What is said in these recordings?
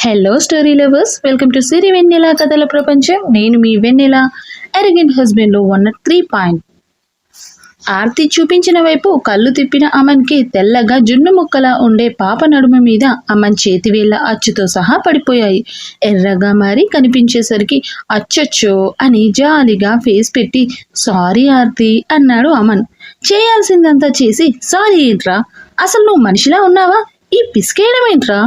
Hello story lovers welcome to Siri Vennela కథల ప్రపంచం నేను మీ వెన్నెల ఎరగెంట్ హస్బెండ్లో వన్ త్రీ పాయింట్ ఆర్తి చూపించిన వైపు కళ్ళు తిప్పిన అమన్కి తెల్లగా జున్ను ముక్కలా ఉండే పాప నడుమ మీద అమన్ చేతివేళ్ళ అచ్చుతో సహా పడిపోయాయి. ఎర్రగా మారి కనిపించేసరికి అచ్చొచ్చో అని జాలిగా ఫేస్ పెట్టి సారీ ఆర్తి అన్నాడు అమన్. చేయాల్సిందంతా చేసి సారీ ఏంట్రా? అసలు నువ్వు మనిషిలా ఉన్నావా? ఈ పిసికేయడం ఏంట్రా?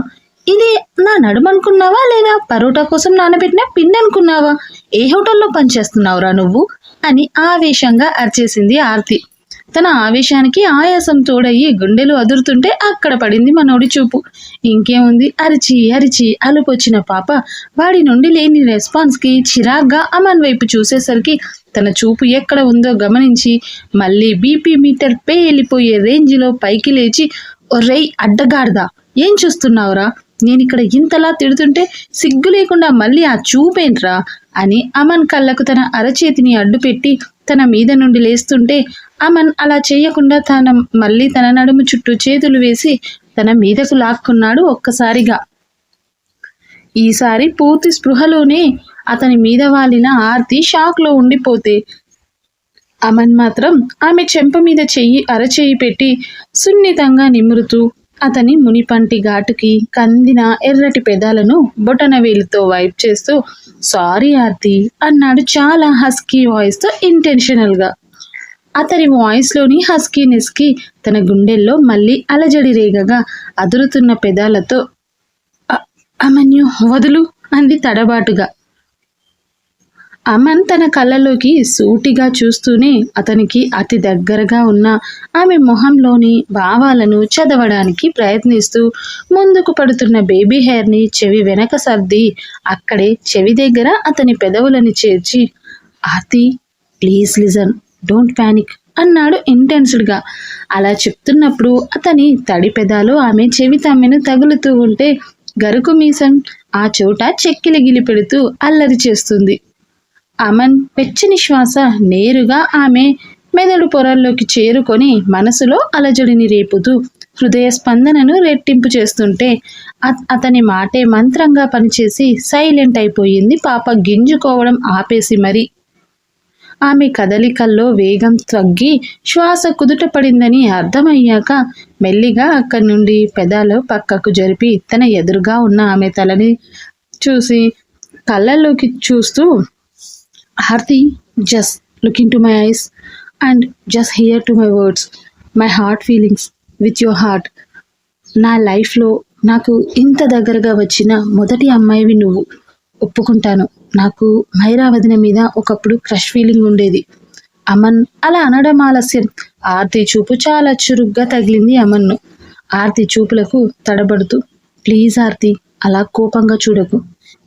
ఇది నా నడుము అనుకున్నావా లేదా పరోటా కోసం నానబెట్టిన పిండి అనుకున్నావా ఏ హోటల్లో పనిచేస్తున్నావురా నువ్వు? అని ఆవేశంగా అరిచేసింది ఆర్తి. తన ఆవేశానికి ఆయాసం తోడయ్యి గుండెలు అదురుతుంటే అక్కడ పడింది మనోడి చూపు. ఇంకేముంది? అరిచి అరిచి అలుపొచ్చిన పాప వాడి నుండి లేని రెస్పాన్స్కి చిరాగ్గా అమన్ వైపు చూసేసరికి తన చూపు ఎక్కడ ఉందో గమనించి మళ్ళీ బీపీ మీటర్ పే వెళ్ళిపోయే రేంజ్లో పైకి లేచి ఒర్రై అడ్డగాడిదా ఏం చూస్తున్నావురా? నేను ఇక్కడ ఇంతలా తిడుతుంటే సిగ్గు లేకుండా మళ్ళీ ఆ చూపేంట్రా అని అమన్ కళ్ళకు తన అరచేతిని అడ్డుపెట్టి తన మీద నుండి లేస్తుంటే అమన్ అలా చేయకుండా తన మళ్ళీ తన నడుము చుట్టూ చేతులు వేసి తన మీదకు లాక్కున్నాడు ఒక్కసారిగా. ఈసారి పూర్తి స్పృహలోనే అతని మీద వాలిన ఆర్తి షాక్లో ఉండిపోతే. అమన్ మాత్రం ఆమె చెంప మీద చెయ్యి అరచేయి పెట్టి సున్నితంగా నిమురుతూ అతని మునిపంటి ఘాటుకి కందిన ఎర్రటి పెదాలను బొటనవేలుతో వైప్ చేస్తూ సారీ ఆర్తి అన్నాడు చాలా హస్కీ వాయిస్తో ఇంటెన్షనల్గా. అతని వాయిస్లోని హస్కీనెస్కి తన గుండెల్లో మళ్ళీ అలజడి రేగగా అదురుతున్న పెదాలతో అమన్యు వదులు అంది తడబాటుగా. అమన్ తన కళ్ళలోకి సూటిగా చూస్తూనే అతనికి అతి దగ్గరగా ఉన్న ఆమె మొహంలోని భావాలను చదవడానికి ప్రయత్నిస్తూ ముందుకు పడుతున్న బేబీ హెయిర్ని చెవి వెనక సర్ది అక్కడే చెవి దగ్గర అతని పెదవులను చేర్చి అతి ప్లీజ్ లిజన్ డోంట్ ప్యానిక్ అన్నాడు ఇంటెన్స్డ్గా. అలా చెప్తున్నప్పుడు అతని తడి పెదాలు ఆమె చెవి తమ్మెను తగులుతూ ఉంటే గరుకు మీసం ఆ చోట చెక్కిలి గిలిపెడుతూ అల్లరి చేస్తుంది. అమన్ వెచ్చని శ్వాస నేరుగా ఆమె మెదడు పొరల్లోకి చేరుకొని మనసులో అలజడిని రేపుతూ హృదయ స్పందనను రెట్టింపు చేస్తుంటే అతని మాటే మంత్రంగా పనిచేసి సైలెంట్ అయిపోయింది పాప గింజుకోవడం ఆపేసి మరి. ఆమె కదలికల్లో వేగం తగ్గి శ్వాస కుదుట పడిందని అర్థమయ్యాక మెల్లిగా అక్కడి నుండి పెదాలు పక్కకు జరిపి తన ఎదురుగా ఉన్న ఆమె తలని చూసి కళ్ళల్లోకి చూస్తూ Aarthi just looking to my eyes and just hear to my words my heart feelings with your heart నా లైఫ్లో నాకు ఇంత దగ్గరగా వచ్చిన మొదటి అమ్మాయివి నువ్వు. ఒప్పుకుంటాను. నాకు మైరా వదిన మీద ఒకప్పుడు క్రష్ ఫీలింగ్ ఉండేది. అమన్ అలా అనడం ఆలస్యం. ఆర్తి చూపు చాలా చురుగ్గా తగిలింది అమన్ను. ఆర్తి చూపులకు తడబడుతూ ప్లీజ్ ఆర్తి అలా కోపంగా చూడకు.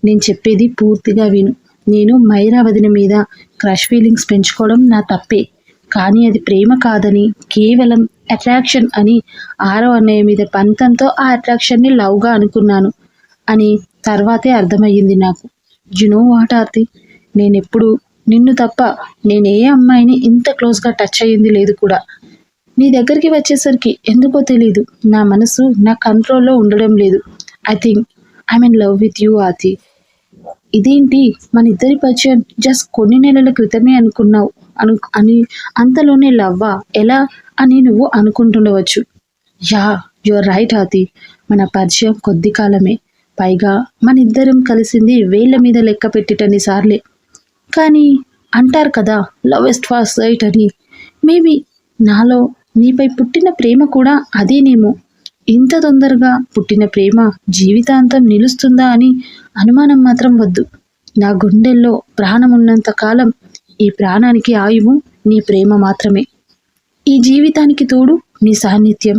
నేను చెప్పేది పూర్తిగా విను. నేను మైరావతిని మీద క్రష్ ఫీలింగ్స్ పెంచుకోవడం నా తప్పే. కానీ అది ప్రేమ కాదని కేవలం అట్రాక్షన్ అని ఆరో అన్నయ్య మీద పంతంతో ఆ అట్రాక్షన్ని లవ్గా అనుకున్నాను అని తర్వాతే అర్థమయ్యింది నాకు. You know what Aarthi? నేనెప్పుడు నిన్ను తప్ప నేను ఏ అమ్మాయిని ఇంత క్లోజ్గా టచ్ అయ్యింది లేదు కూడా. నీ దగ్గరికి వచ్చేసరికి ఎందుకో తెలియదు నా మనసు నా కంట్రోల్లో ఉండడం లేదు. I think I mean love with you Aarthi ఇదేంటి? మన ఇద్దరి పరిచయం జస్ట్ కొన్ని నెలల క్రితమే అనుకున్నావు. అను అని అంతలోనే లవ్వా? ఎలా? అని నువ్వు అనుకుంటుండవచ్చు. యా యువర్ రైట్ ఆతి మన పరిచయం కొద్ది కాలమే. పైగా మన ఇద్దరం కలిసింది వేళ్ళ మీద లెక్క పెట్టిటన్ని సార్లే. కానీ అంటారు కదా లవ్ ఎస్ట్ ఫాస్ట్ రైట్ అని. మేబీ నాలో నీపై పుట్టిన ప్రేమ కూడా అదేనేమో. ఇంత తొందరగా పుట్టిన ప్రేమ జీవితాంతం నిలుస్తుందా అని అనుమానం మాత్రం వద్దు. నా గుండెల్లో ప్రాణం ఉన్నంత కాలం ఈ ప్రాణానికి ఆయువు నీ ప్రేమ మాత్రమే. ఈ జీవితానికి తోడు నీ సాన్నిధ్యం.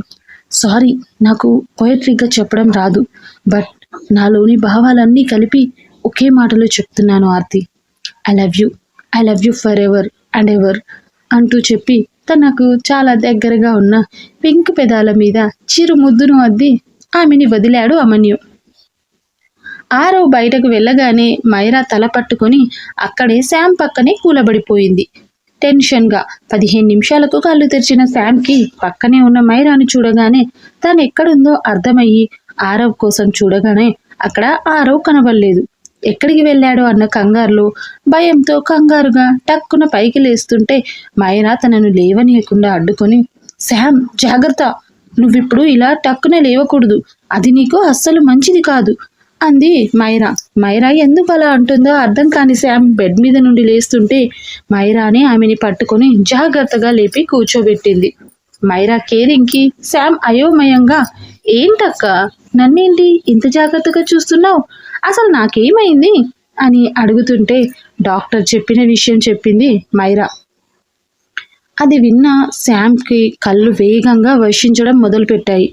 సారీ నాకు పొయట్రీగా చెప్పడం రాదు బట్ నాలోని భావాలన్నీ కలిపి ఒకే మాటలో చెప్తున్నాను Aarthi. I love you I love you forever and ever అంటూ చెప్పి తనకు చాలా దగ్గరగా ఉన్న పింక్ పెదాల మీద చిరు ముద్దును అద్ది ఆమెని వదిలాడు అమన్యు. ఆరవ్ బయటకు వెళ్ళగానే మైరా తల పట్టుకొని అక్కడే శామ్ పక్కనే కూలబడిపోయింది. టెన్షన్గా పదిహేను నిమిషాలకు కళ్ళు తెరిచిన శామ్కి పక్కనే ఉన్న మైరాను చూడగానే తాను ఎక్కడుందో అర్థమయ్యి ఆరవ్ కోసం చూడగానే అక్కడ ఆరవ్ కనబడలేదు. ఎక్కడికి వెళ్ళాడో అన్న కంగారులో భయంతో కంగారుగా టక్కున పైకి లేస్తుంటే మైరా తనను లేవనీయకుండా అడ్డుకొని శామ్ జాగ్రత్త. నువ్విప్పుడు ఇలా టక్కున లేవకూడదు. అది నీకు అస్సలు మంచిది కాదు అంది మైరా మైరా ఎందుకు అలా అంటుందో అర్థం కాని శామ్ బెడ్ మీద నుండి లేస్తుంటే మైరానే ఆమెని పట్టుకొని జాగ్రత్తగా లేపి కూర్చోబెట్టింది. మైరా కేరింగ్కి శామ్ అయోమయంగా ఏంటక్క? నన్నేంటి ఇంత జాగ్రత్తగా చూస్తున్నావు? అసలు నాకేమైంది? అని అడుగుతుంటే డాక్టర్ చెప్పిన విషయం చెప్పింది మైరా. అది విన్న శామ్కి కళ్ళు వేగంగా వర్షించడం మొదలుపెట్టాయి.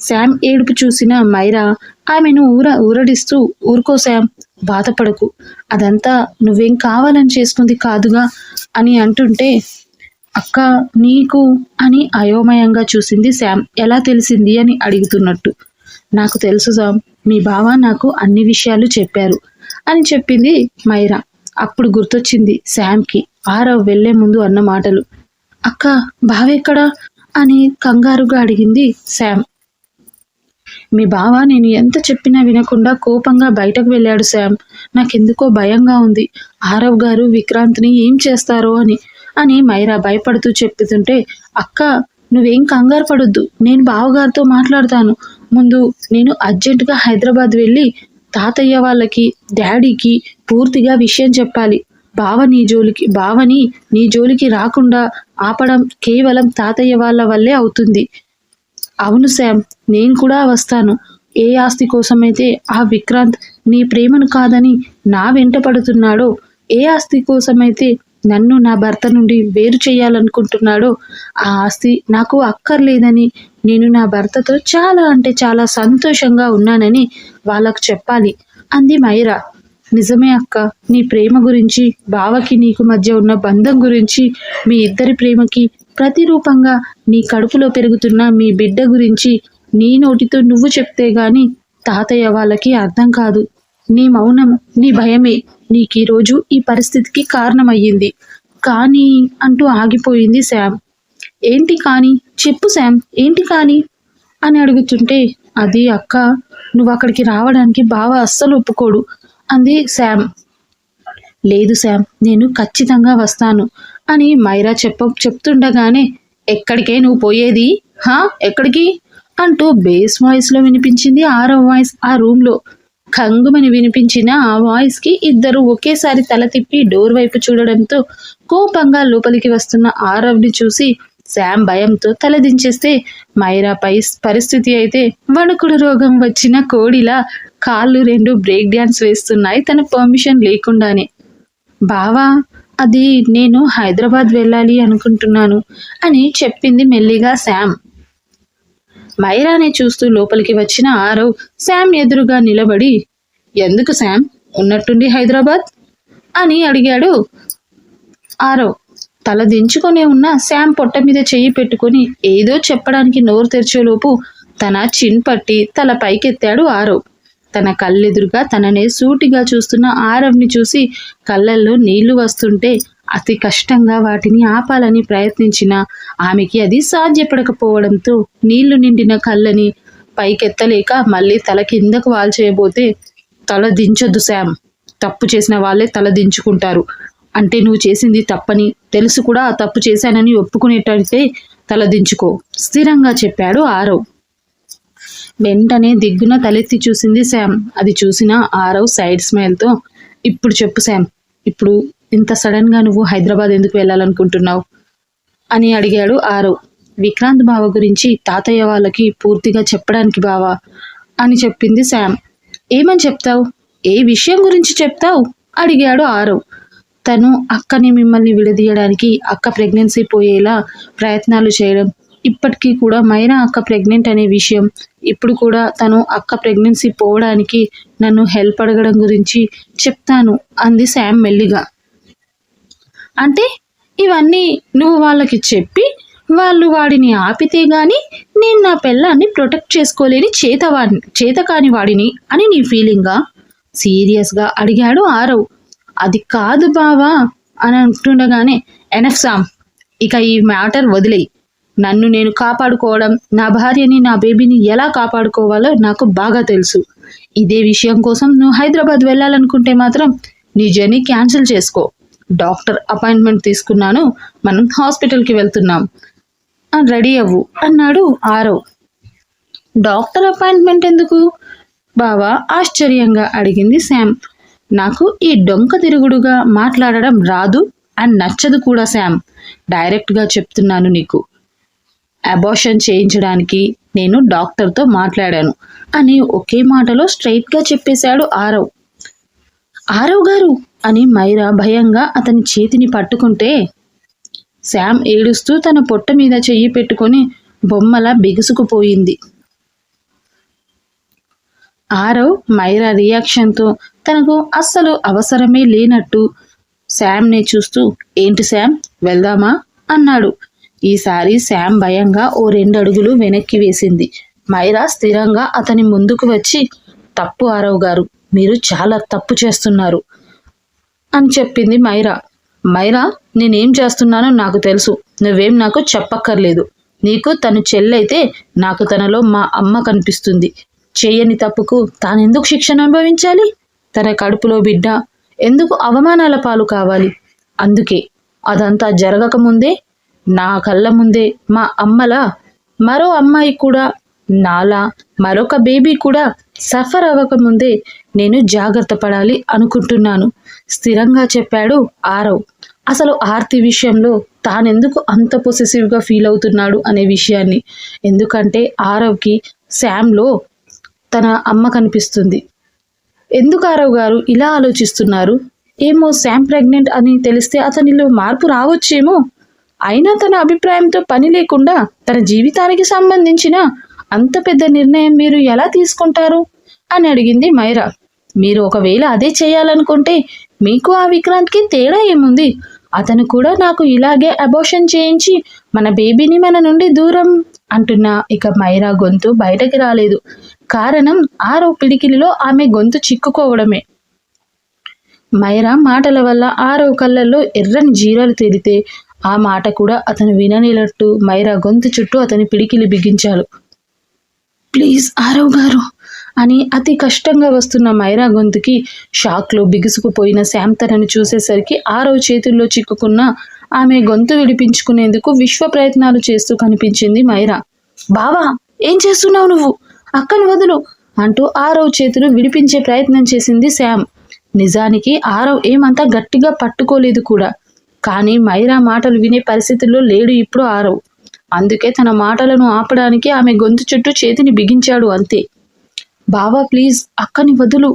శామ్ ఏడుపు చూసిన మైరా ఆమెను ఊర ఊరడిస్తూ ఊరుకో శామ్ బాధపడకు. అదంతా నువ్వేం కావాలని చేసుకుంది కాదుగా? అని అంటుంటే అక్క నీకు అని అయోమయంగా చూసింది శామ్. ఎలా తెలిసింది? అని అడుగుతున్నట్టు. నాకు తెలుసు శామ్ మీ బావ నాకు అన్ని విషయాలు చెప్పారు అని చెప్పింది మైరా. అప్పుడు గుర్తొచ్చింది శామ్కి ఆరవ్ వెళ్ళే ముందు అన్న మాటలు. అక్క బావెక్కడా అని కంగారుగా అడిగింది శామ్. మీ బావ నేను ఎంత చెప్పినా వినకుండా కోపంగా బయటకు వెళ్ళాడు శామ్. నాకెందుకో భయంగా ఉంది. ఆరవ్ గారు విక్రాంత్ని ఏం చేస్తారో అని అని మైరా భయపడుతూ చెప్తుంటే అక్క నువ్వేం కంగారు పడొద్దు. నేను బావగారితో మాట్లాడతాను. ముందు నేను అర్జెంటుగా హైదరాబాద్ వెళ్ళి తాతయ్య వాళ్ళకి డాడీకి పూర్తిగా విషయం చెప్పాలి. బావ నీ జోలికి బావని నీ జోలికి రాకుండా ఆపడం కేవలం తాతయ్య వాళ్ళ వల్లే అవుతుంది. అవును శామ్ నేను కూడా వస్తాను. ఏ ఆస్తి కోసమైతే ఆ విక్రాంత్ నీ ప్రేమను కాదని నా వెంట పడుతున్నాడో ఏ ఆస్తి కోసమైతే నన్ను నా భర్త నుండి వేరు చేయాలనుకుంటున్నాడో ఆ ఆస్తి నాకు అక్కర్లేదని నేను నా భర్తతో చాలా అంటే చాలా సంతోషంగా ఉన్నానని వాళ్ళకు చెప్పాలి. అంది మైరా. నిజమే అక్క నీ ప్రేమ గురించి బావకి నీకు మధ్య ఉన్న బంధం గురించి మీ ఇద్దరి ప్రేమకి ప్రతిరూపంగా నీ కడుపులో పెరుగుతున్న మీ బిడ్డ గురించి నీ నోటితో నువ్వు చెప్తే గాని తాతయ్య వాళ్ళకి అర్థం కాదు. నీ మౌనం నీ భయమే. నీకు ఈరోజు ఈ పరిస్థితికి కారణమయ్యింది. కానీ అంటూ ఆగిపోయింది శామ్ ఏంటి కానీ? చెప్పు శామ్ ఏంటి కానీ? అని అడుగుతుంటే అది అక్క నువ్వు అక్కడికి రావడానికి బావ అస్సలు ఒప్పుకోడు అంది శామ్ లేదు శామ్ నేను ఖచ్చితంగా వస్తాను అని మైరా చెప్ప చెప్తుండగానే ఎక్కడికే నువ్వు పోయేది? హా ఎక్కడికి? అంటూ బేస్ వాయిస్లో వినిపించింది ఆరో వాయిస్ ఆ రూమ్లో. కంగుమని వినిపించిన ఆ వాయిస్కి ఇద్దరు ఒకేసారి తల తిప్పి డోర్ వైపు చూడడంతో కోపంగా లోపలికి వస్తున్న ఆరవ్ని చూసి శామ్ భయంతో తలదించేస్తే మైరా పై పరిస్థితి అయితే వణుకుడు రోగం వచ్చిన కోడిలా కాళ్ళు రెండు బ్రేక్ డ్యాన్స్ వేస్తున్నాయి తన పర్మిషన్ లేకుండానే. బావా అది నేను హైదరాబాద్ వెళ్ళాలి అనుకుంటున్నాను అని చెప్పింది మెల్లిగా శామ్ మైరానే చూస్తూ లోపలికి వచ్చిన ఆరవ్ శామ్ ఎదురుగా నిలబడి ఎందుకు శామ్? ఉన్నట్టుండి హైదరాబాద్? అని అడిగాడు. ఆరవ్ తల దించుకునే ఉన్న శామ్ పొట్ట మీద చెయ్యి పెట్టుకొని ఏదో చెప్పడానికి నోరు తెరిచేలోపు తన చిన్ పట్టి తల పైకెత్తాడు ఆరవ్. తన కళ్ళెదురుగా తననే సూటిగా చూస్తున్న ఆరవ్ని చూసి కళ్ళల్లో నీళ్ళు వస్తుంటే అతి కష్టంగా వాటిని ఆపాలని ప్రయత్నించిన ఆమెకి అది సాధ్యపడకపోవడంతో నీళ్ళు నిండిన కళ్ళని పైకెత్తలేక మళ్ళీ తల కిందకు వాల్చేయబోతే తల దించొద్దు శామ్. తప్పు చేసిన వాళ్ళే తల దించుకుంటారు. అంటే నువ్వు చేసింది తప్పని తెలుసు కూడా ఆ తప్పు చేశానని ఒప్పుకునేటంటే తల దించుకో స్థిరంగా చెప్పాడు ఆరవ్. వెంటనే దిగ్గున తలెత్తి చూసింది శామ్. అది చూసిన ఆరవ్ సైడ్ స్మైల్తో ఇప్పుడు చెప్పు శామ్. ఇప్పుడు ఇంత సడన్గా నువ్వు హైదరాబాద్ ఎందుకు వెళ్ళాలనుకుంటున్నావు? అని అడిగాడు ఆరు. విక్రాంత్ బావ గురించి తాతయ్య వాళ్ళకి పూర్తిగా చెప్పడానికి బావా? అని చెప్పింది శామ్ ఏమని చెప్తావు? ఏ విషయం గురించి చెప్తావు? అడిగాడు ఆరవ్ తను అక్కని మిమ్మల్ని విడదీయడానికి అక్క ప్రెగ్నెన్సీ పోయేలా ప్రయత్నాలు చేయడం ఇప్పటికీ కూడా మైనా అక్క ప్రెగ్నెంట్ అనే విషయం ఇప్పుడు కూడా తను అక్క ప్రెగ్నెన్సీ పోవడానికి నన్ను హెల్ప్ అడగడం గురించి చెప్తాను అంది శామ్ మెల్లిగా. అంటే ఇవన్నీ నువ్వు వాళ్ళకి చెప్పి వాళ్ళు వాడిని ఆపితే గాని నేను నా పిల్లాన్ని ప్రొటెక్ట్ చేసుకోలేని చేతవాడిని చేతకాని వాడిని అని నీ ఫీలింగా? సీరియస్గా అడిగాడు ఆరవ్. అది కాదు బావా అని అంటుండగానే ఎనఫ్ సామ్ ఇక ఈ మ్యాటర్ వదిలేయి. నన్ను నేను కాపాడుకోవడం నా భార్యని నా బేబీని ఎలా కాపాడుకోవాలో నాకు బాగా తెలుసు. ఇదే విషయం కోసం నువ్వు హైదరాబాద్ వెళ్ళాలనుకుంటే మాత్రం నీ జర్నీ క్యాన్సిల్ చేసుకో. డాక్టర్ అపాయింట్మెంట్ తీసుకున్నాను మనం హాస్పిటల్కి వెళ్తున్నాం. అని రెడీ అవ్వు అన్నాడు ఆరవ్ డాక్టర్ అపాయింట్మెంట్ ఎందుకు? బావా ఆశ్చర్యంగా అడిగింది శామ్. నాకు ఈ డొంక తిరుగుడుగా మాట్లాడడం రాదు అండ్ నచ్చదు కూడా శామ్. డైరెక్ట్గా చెప్తున్నాను నీకు. అబార్షన్ చేయించడానికి నేను డాక్టర్తో మాట్లాడాను అని ఒకే మాటలో స్ట్రైట్గా చెప్పేశాడు ఆరవ్ ఆరవ్ గారు అని మైరా భయంగా అతని చేతిని పట్టుకుంటే శామ్ ఏడుస్తూ తన పొట్ట మీద చెయ్యి పెట్టుకొని బొమ్మల బిగుసుకుపోయింది. ఆరవ్ మైరా రియాక్షన్తో తనకు అస్సలు అవసరమే లేనట్టు శామ్ని చూస్తూ ఏంటి శామ్ వెళ్దామా? అన్నాడు. ఈసారి శామ్ భయంగా ఓ రెండు అడుగులు వెనక్కి వేసింది. మైరా స్థిరంగా అతని ముందుకు వచ్చి తప్పు ఆరవ్ గారు మీరు చాలా తప్పు చేస్తున్నారు. అని చెప్పింది మైరా. మైరా నేనేం చేస్తున్నానో నాకు తెలుసు. నువ్వేం నాకు చెప్పక్కర్లేదు. నీకు తను చెల్లైతే నాకు తనలో మా అమ్మ కనిపిస్తుంది. చేయని తప్పుకు తానెందుకు శిక్షణ అనుభవించాలి? తన కడుపులో బిడ్డ. ఎందుకు అవమానాల పాలు కావాలి? అందుకే అదంతా జరగకముందే నా కళ్ళ ముందే మా అమ్మలా మరో అమ్మాయి కూడా నాలా మరొక బేబీ కూడా సఫర్ అవ్వకముందే నేను జాగ్రత్త పడాలి అనుకుంటున్నాను. స్థిరంగా చెప్పాడు ఆరవ్. అసలు ఆర్తి విషయంలో తానెందుకు అంత పొసెసివ్గా ఫీల్ అవుతున్నాడు అనే విషయాన్ని? ఎందుకంటే ఆరవ్కి శామ్లో తన అమ్మ కనిపిస్తుంది. ఎందుకు ఆరవ్ గారు ఇలా ఆలోచిస్తున్నారు? ఏమో శామ్ ప్రెగ్నెంట్ అని తెలిస్తే అతనిలో మార్పు రావచ్చేమో? అయినా తన అభిప్రాయంతో పని లేకుండా తన జీవితానికి సంబంధించిన అంత పెద్ద నిర్ణయం మీరు ఎలా తీసుకుంటారు? అని అడిగింది మైరా. మీరు ఒకవేళ అదే చేయాలనుకుంటే మీకు ఆ విక్రాంత్కి తేడా ఏముంది? అతను కూడా నాకు ఇలాగే అబోషన్ చేయించి మన బేబీని మన నుండి దూరం అంటున్న. ఇక మైరా గొంతు బయటకి రాలేదు. కారణం ఆరో పిడికిలిలో ఆమె గొంతు చిక్కుకోవడమే. మైరా మాటల వల్ల ఆరో కళ్ళల్లో ఎర్రని జీరాలు తేలితే ఆ మాట కూడా అతను విననిలట్టు మైరా గొంతు చుట్టూ అతని పిడికిలి బిగించాడు. ప్లీజ్ ఆరవ్ గారు అని అతి కష్టంగా వస్తున్న మైరా గొంతుకి షాక్లో బిగుసుకుపోయిన శామ్ చూసేసరికి ఆరవ చేతుల్లో చిక్కుకున్న ఆమె గొంతు విడిపించుకునేందుకు విశ్వ ప్రయత్నాలు చేస్తూ కనిపించింది మైరా. బావా ఏం చేస్తున్నావు నువ్వు? అక్కను వదులు అంటూ ఆరవ్ చేతులు విడిపించే ప్రయత్నం చేసింది శామ్ నిజానికి ఆరవ్ ఏమంతా గట్టిగా పట్టుకోలేదు కూడా. కానీ మైరా మాటలు వినే పరిస్థితుల్లో లేడు ఇప్పుడు ఆరవ్ అందుకే తన మాటలను ఆపడానికి ఆమె గొంతు చుట్టూ చేతిని బిగించాడు అంతే. బావా ప్లీజ్ అక్కని వదులు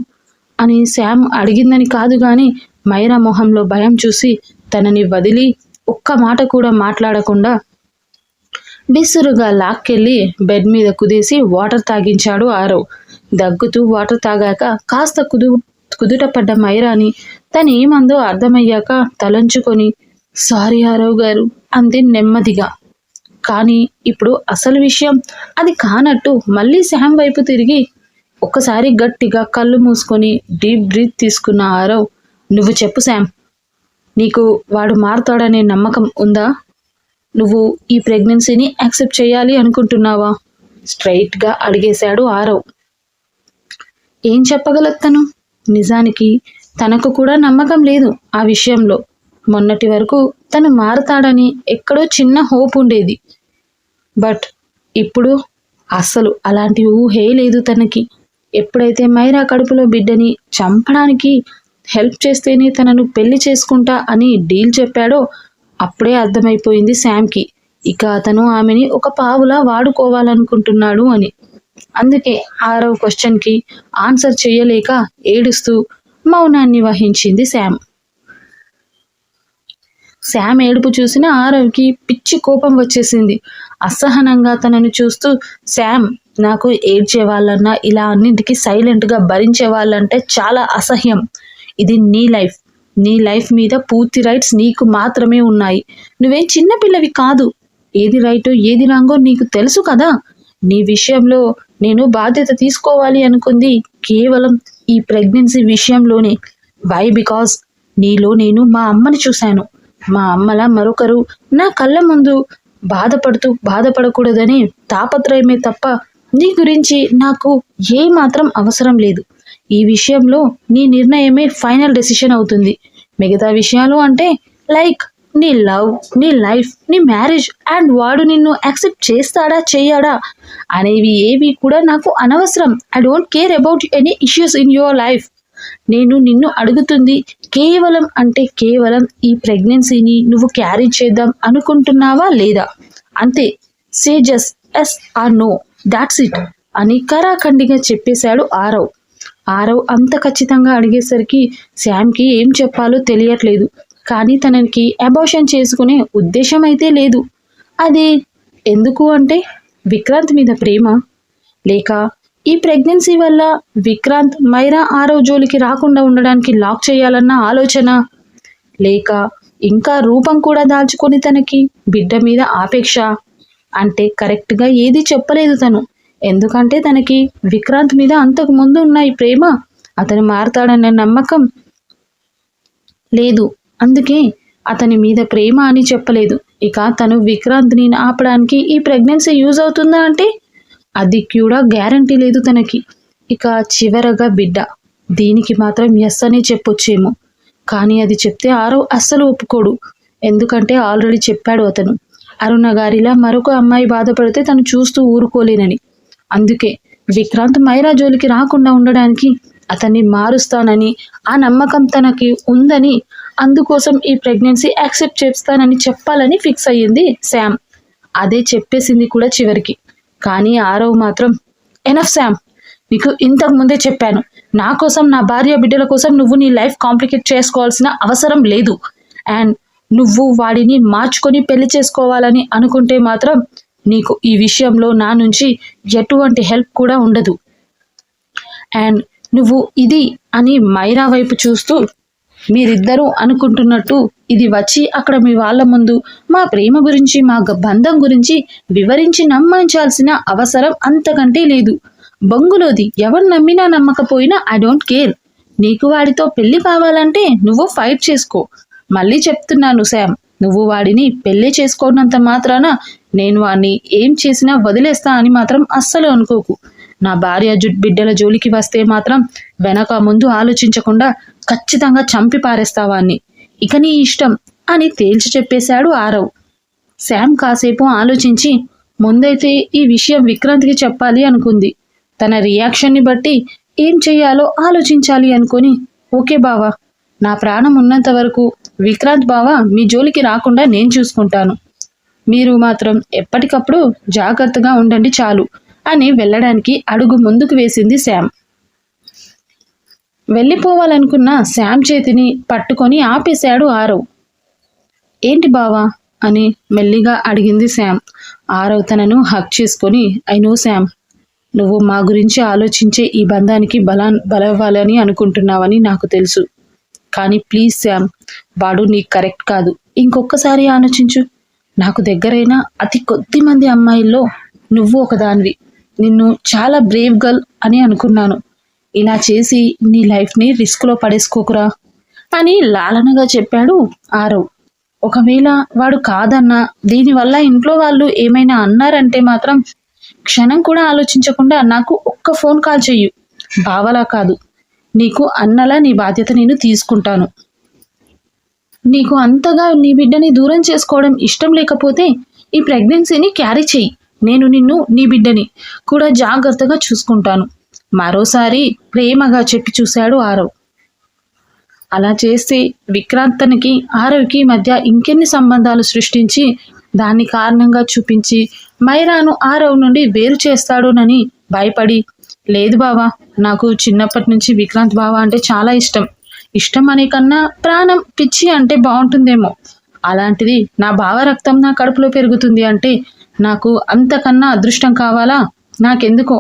అని శామ్ అడిగిందని కాదు గాని మైరా మొహంలో భయం చూసి తనని వదిలి ఒక్క మాట కూడా మాట్లాడకుండా బిసురుగా లాక్కెళ్ళి బెడ్ మీద కుదేసి వాటర్ తాగించాడు ఆరవ్ దగ్గుతూ వాటర్ తాగాక కాస్త కుదు కుదుట పడ్డ మైరాని తను ఏమందో అర్థమయ్యాక తలంచుకొని సారీ ఆరవ్ గారు అంది నెమ్మదిగా. కానీ ఇప్పుడు అసలు విషయం అది కానట్టు మళ్ళీ శామ్ వైపు తిరిగి ఒక్కసారి గట్టిగా కళ్ళు మూసుకొని డీప్ బ్రీత్ తీసుకున్న ఆరవ్ నువ్వు చెప్పు శామ్. నీకు వాడు మారుతాడనే నమ్మకం ఉందా? నువ్వు ఈ ప్రెగ్నెన్సీని యాక్సెప్ట్ చేయాలి అనుకుంటున్నావా? స్ట్రైట్గా అడిగేశాడు ఆరవ్. ఏం చెప్పగలదు తను? నిజానికి తనకు కూడా నమ్మకం లేదు ఆ విషయంలో. మొన్నటి వరకు తను మారతాడని ఎక్కడో చిన్న హోప్ ఉండేది. బట్ ఇప్పుడు అస్సలు అలాంటి ఊహే లేదు తనకి. ఎప్పుడైతే మైరా కడుపులో బిడ్డని చంపడానికి హెల్ప్ చేస్తేనే తనను పెళ్ళి చేసుకుంటా అని డీల్ చెప్పాడో అప్పుడే అర్థమైపోయింది శామ్కి ఇక అతను ఆమెని ఒక పావులా వాడుకోవాలనుకుంటున్నాడు అని. అందుకే ఆరవ క్వశ్చన్కి ఆన్సర్ చేయలేక ఏడుస్తూ మౌనాన్ని వహించింది శామ్. శామ్ ఏడుపు చూసిన ఆరవ్కి పిచ్చి కోపం వచ్చేసింది. అసహనంగా తనను చూస్తూ శామ్ నాకు ఏడ్చే వాళ్ళన్నా ఇలా అన్నింటికి సైలెంట్గా భరించే వాళ్ళంటే చాలా అసహ్యం. ఇది నీ లైఫ్. నీ లైఫ్ మీద పూర్తి రైట్స్ నీకు మాత్రమే ఉన్నాయి. నువ్వేం చిన్నపిల్లవి కాదు. ఏది రైటో ఏది రాంగో నీకు తెలుసు కదా. నీ విషయంలో నేను బాధ్యత తీసుకోవాలి అనుకుంది కేవలం ఈ ప్రెగ్నెన్సీ విషయంలోనే. వై బికాస్ నీలో నేను మా అమ్మని చూశాను. మా అమ్మల మరొకరు నా కళ్ళ ముందు బాధపడుతూ బాధపడకూడదని తాపత్రయమే తప్ప నీ గురించి నాకు ఏ మాత్రం అవసరం లేదు. ఈ విషయంలో నీ నిర్ణయమే ఫైనల్ డెసిషన్ అవుతుంది. మిగతా విషయాలు అంటే లైక్ నీ లవ్ నీ లైఫ్ నీ మ్యారేజ్ అండ్ వాడు నిన్ను యాక్సెప్ట్ చేస్తాడా చేయాడా అనేవి ఏవి కూడా నాకు అనవసరం. I don't care about any issues in your life. నేను నిన్ను అడుగుతుంది కేవలం అంటే కేవలం ఈ ప్రెగ్నెన్సీని నువ్వు క్యారీ చేద్దాం అనుకుంటున్నావా లేదా? అంతే. Say just yes or no. That's it అని కరాఖండిగా చెప్పేశాడు ఆరవ్. ఆరవ్ అంత ఖచ్చితంగా అడిగేసరికి శామ్కి ఏం చెప్పాలో తెలియట్లేదు. కానీ తనకి అబార్షన్ చేసుకునే ఉద్దేశం అయితే లేదు. అది ఎందుకు అంటే విక్రాంత్ మీద ప్రేమ. లేక ఈ ప్రెగ్నెన్సీ వల్ల విక్రాంత్ మైరా ఆరవ్ జోలికి రాకుండా ఉండడానికి లాక్ చేయాలన్న ఆలోచన. లేక ఇంకా రూపం కూడా దాల్చుకొని తనకి బిడ్డ మీద ఆపేక్ష. అంటే కరెక్ట్గా ఏది చెప్పలేదు తను. ఎందుకంటే తనకి విక్రాంత్ మీద అంతకు ముందు ఉన్న ఈ ప్రేమ అతను మారతాడన్న నమ్మకం లేదు. అందుకే అతని మీద ప్రేమ అని చెప్పలేదు. ఇక తను విక్రాంత్ని ఆపడానికి ఈ ప్రెగ్నెన్సీ యూజ్ అవుతుందా అంటే అది కూడా గ్యారంటీ లేదు తనకి. ఇక చివరగా బిడ్డ. దీనికి మాత్రం ఎస్ అని చెప్పొచ్చేమో. కానీ అది చెప్తే ఆరవ్ అస్సలు ఒప్పుకోడు. ఎందుకంటే ఆల్రెడీ చెప్పాడు అతను. అరుణ గారిలా మరొక అమ్మాయి బాధపడితే తను చూస్తూ ఊరుకోలేనని. అందుకే విక్రాంత్ మైరా జోలికి రాకుండా ఉండడానికి అతన్ని మారుస్తానని ఆ నమ్మకం తనకి ఉందని అందుకోసం ఈ ప్రెగ్నెన్సీ యాక్సెప్ట్ చేస్తానని చెప్పాలని ఫిక్స్ అయ్యింది శామ్ అదే చెప్పేసింది కూడా చివరికి. కానీ ఆరవ్ మాత్రం ఎనఫ్ శామ్ నీకు ఇంతకు ముందే చెప్పాను. నా కోసం నా భార్య బిడ్డల కోసం నువ్వు నీ లైఫ్ కాంప్లికేట్ చేసుకోవాల్సిన అవసరం లేదు. అండ్ నువ్వు వాడిని మార్చుకొని పెళ్ళి చేసుకోవాలని అనుకుంటే మాత్రం నీకు ఈ విషయంలో నా నుంచి ఎటువంటి హెల్ప్ కూడా ఉండదు. అండ్ నువ్వు ఇది అని మైరా వైపు చూస్తూ మీరిద్దరూ అనుకుంటున్నట్టు ఇది వచ్చి అక్కడ మీ వాళ్ళ ముందు మా ప్రేమ గురించి మా గ- బంధం గురించి వివరించి నమ్మించాల్సిన అవసరం అంతకంటే లేదు. బొంగులోది ఎవరు నమ్మినా నమ్మకపోయినా ఐ డోంట్ కేర్. నీకు వాడితో పెళ్ళి కావాలంటే నువ్వు ఫైట్ చేసుకో. మళ్ళీ చెప్తున్నాను శామ్ నువ్వు వాడిని పెళ్ళి చేసుకోనంత మాత్రాన నేను వాడిని ఏం చేసినా వదిలేస్తా అని మాత్రం అస్సలు అనుకోకు. నా భార్య జు బిడ్డల జోలికి వస్తే మాత్రం వెనక ముందు ఆలోచించకుండా ఖచ్చితంగా చంపి పారేస్తా వాణ్ణి. ఇక నీ ఇష్టం అని తేల్చి చెప్పేశాడు ఆరవ్. శామ్ కాసేపు ఆలోచించి ముందైతే ఈ విషయం విక్రాంత్కి చెప్పాలి అనుకుంది. తన రియాక్షన్ని బట్టి ఏం చెయ్యాలో ఆలోచించాలి అనుకొని ఓకే బావా నా ప్రాణం ఉన్నంత వరకు విక్రాంత్ బావ మీ జోలికి రాకుండా నేను చూసుకుంటాను. మీరు మాత్రం ఎప్పటికప్పుడు జాగ్రత్తగా ఉండండి చాలు అని వెళ్ళడానికి అడుగు ముందుకు వేసింది శామ్ వెళ్ళిపోవాలనుకున్న శామ్ చేతిని పట్టుకొని ఆపేశాడు ఆరవ్. ఏంటి బావా? అని మెల్లిగా అడిగింది శామ్ ఆరవ్ తనను హక్ చేసుకొని ఐ నో శామ్ నువ్వు మా గురించి ఆలోచించే ఈ బంధానికి బలా బలవ్వాలని అనుకుంటున్నావని నాకు తెలుసు. కానీ ప్లీజ్ శామ్ వాడు నీకు కరెక్ట్ కాదు. ఇంకొకసారి ఆలోచించు. నాకు దగ్గరైన అతి కొద్ది మంది అమ్మాయిల్లో నువ్వు ఒకదానివి. నిన్ను చాలా బ్రేవ్ గర్ల్ అని అనుకున్నాను. ఇలా చేసి నీ లైఫ్ని రిస్క్లో పడేసుకోకురా. అని లాలనగా చెప్పాడు ఆరవ్. ఒకవేళ వాడు కాదన్నా దీనివల్ల ఇంట్లో వాళ్ళు ఏమైనా అన్నారంటే మాత్రం క్షణం కూడా ఆలోచించకుండా నాకు ఒక్క ఫోన్ కాల్ చెయ్యు. బావలా కాదు. నీకు అన్నలా నీ బాధ్యత నేను తీసుకుంటాను. నీకు అంతగా నీ బిడ్డని దూరం చేసుకోవడం ఇష్టం లేకపోతే ఈ ప్రెగ్నెన్సీని క్యారీ చెయ్యి నేను నిన్ను నీ బిడ్డని కూడా జాగ్రత్తగా చూసుకుంటాను. మరోసారి ప్రేమగా చెప్పి చూశాడు ఆరవ్. అలా చేస్తే విక్రాంత్ తనకి ఆరవ్కి మధ్య ఇంకెన్ని సంబంధాలు సృష్టించి దాన్ని కారణంగా చూపించి మైరాను ఆరవ్ నుండి వేరు చేస్తాడోనని భయపడి లేదు బావా నాకు చిన్నప్పటి నుంచి విక్రాంత్ బావా అంటే చాలా ఇష్టం. ఇష్టం అనే కన్నా ప్రాణం పిచ్చి అంటే బాగుంటుందేమో అలాంటిది నా బావ రక్తం నా కడుపులో పెరుగుతుంది అంటే నాకు అంతకన్నా అదృష్టం కావాలా? నాకెందుకో.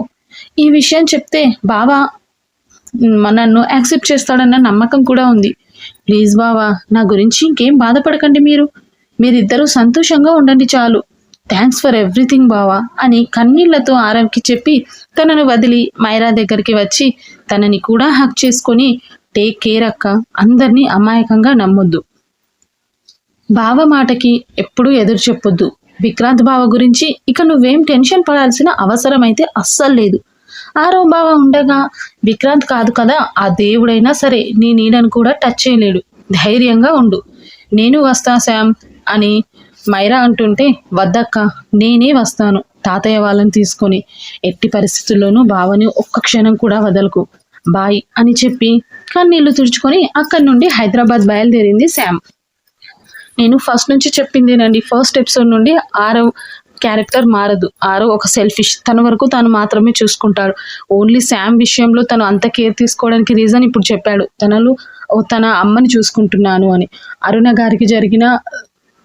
ఈ విషయం చెప్తే బావా నన్ను యాక్సెప్ట్ చేస్తాడన్న నమ్మకం కూడా ఉంది. ప్లీజ్ బావా నా గురించి ఇంకేం బాధపడకండి మీరు. మీరిద్దరూ సంతోషంగా ఉండండి చాలు. థ్యాంక్స్ ఫర్ ఎవ్రీథింగ్ బావా అని కన్నీళ్ళతో ఆరవ్కి చెప్పి తనను వదిలి మైరా దగ్గరికి వచ్చి తనని కూడా హక్ చేసుకొని టేక్ కేర్ అక్క అందరినీ అమాయకంగా నమ్మొద్దు. బావ మాటకి ఎప్పుడూ ఎదురు చెప్పొద్దు. విక్రాంత్ బావ గురించి ఇక నువ్వేం టెన్షన్ పడాల్సిన అవసరం అయితే అస్సలు లేదు. ఆరో బావ ఉండగా విక్రాంత్ కాదు కదా ఆ దేవుడైనా సరే నీ నీడను కూడా టచ్ చేయలేడు. ధైర్యంగా ఉండు. నేను వస్తా శామ్ అని మైరా అంటుంటే వద్దక్క నేనే వస్తాను. తాతయ్య వాళ్ళని తీసుకొని. ఎట్టి పరిస్థితుల్లోనూ బావని ఒక్క క్షణం కూడా వదలకు. బాయ్ అని చెప్పి కన్నీళ్ళు తుడుచుకొని అక్కడి నుండి హైదరాబాద్ బయలుదేరింది శామ్ నేను ఫస్ట్ నుంచి చెప్పిందేనండి ఫస్ట్ ఎపిసోడ్ నుండి ఆరవ్ క్యారెక్టర్ మారదు. ఆరో ఒక సెల్ఫిష్. తన వరకు తను మాత్రమే చూసుకుంటాడు. ఓన్లీ శామ్ విషయంలో తను అంత కేర్ తీసుకోవడానికి రీజన్ ఇప్పుడు చెప్పాడు. తనలు ఓ తన అమ్మని చూసుకుంటున్నాను అని. అరుణ గారికి జరిగిన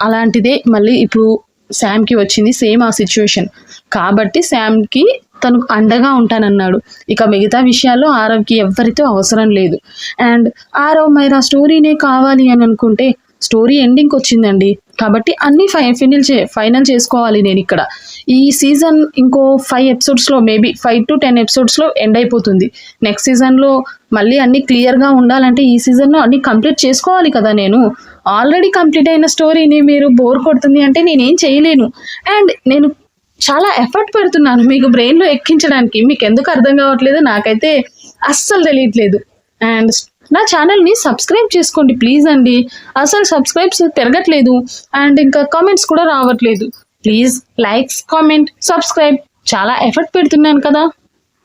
అలాంటిదే మళ్ళీ ఇప్పుడు శామ్కి వచ్చింది సేమ్ ఆ సిచ్యువేషన్. కాబట్టి శామ్కి తను అండగా ఉంటానన్నాడు. ఇక మిగతా విషయాల్లో ఆరవ్కి ఎవరితో అవసరం లేదు. అండ్ ఆరవ్ మైరా స్టోరీనే కావాలి అని అనుకుంటే స్టోరీ ఎండింగ్కి వచ్చిందండి. కాబట్టి అన్ని ఫై ఫినిల్ చే ఫైనల్ చేసుకోవాలి నేను ఇక్కడ. ఈ సీజన్ ఇంకో ఫైవ్ ఎపిసోడ్స్లో మేబీ ఫైవ్ టు టెన్ ఎపిసోడ్స్లో ఎండ్ అయిపోతుంది. నెక్స్ట్ సీజన్లో మళ్ళీ అన్ని క్లియర్గా ఉండాలంటే ఈ సీజన్లో అన్ని కంప్లీట్ చేసుకోవాలి కదా నేను. ఆల్రెడీ కంప్లీట్ అయిన స్టోరీని మీరు బోర్ కొడుతుంది అంటే నేనేం చేయలేను. అండ్ నేను చాలా ఎఫర్ట్ పెడుతున్నాను మీకు బ్రెయిన్లో ఎక్కించడానికి. మీకు ఎందుకు అర్థం కావట్లేదు? నాకైతే అస్సలు తెలియట్లేదు. అండ్ నా ఛానల్ని సబ్స్క్రైబ్ చేసుకోండి ప్లీజ్ అండి. అసలు సబ్స్క్రైబ్స్ పెరగట్లేదు. అండ్ ఇంకా కామెంట్స్ కూడా రావట్లేదు. Please likes comment subscribe. చాలా ఎఫర్ట్ పెడుతున్నాను కదా.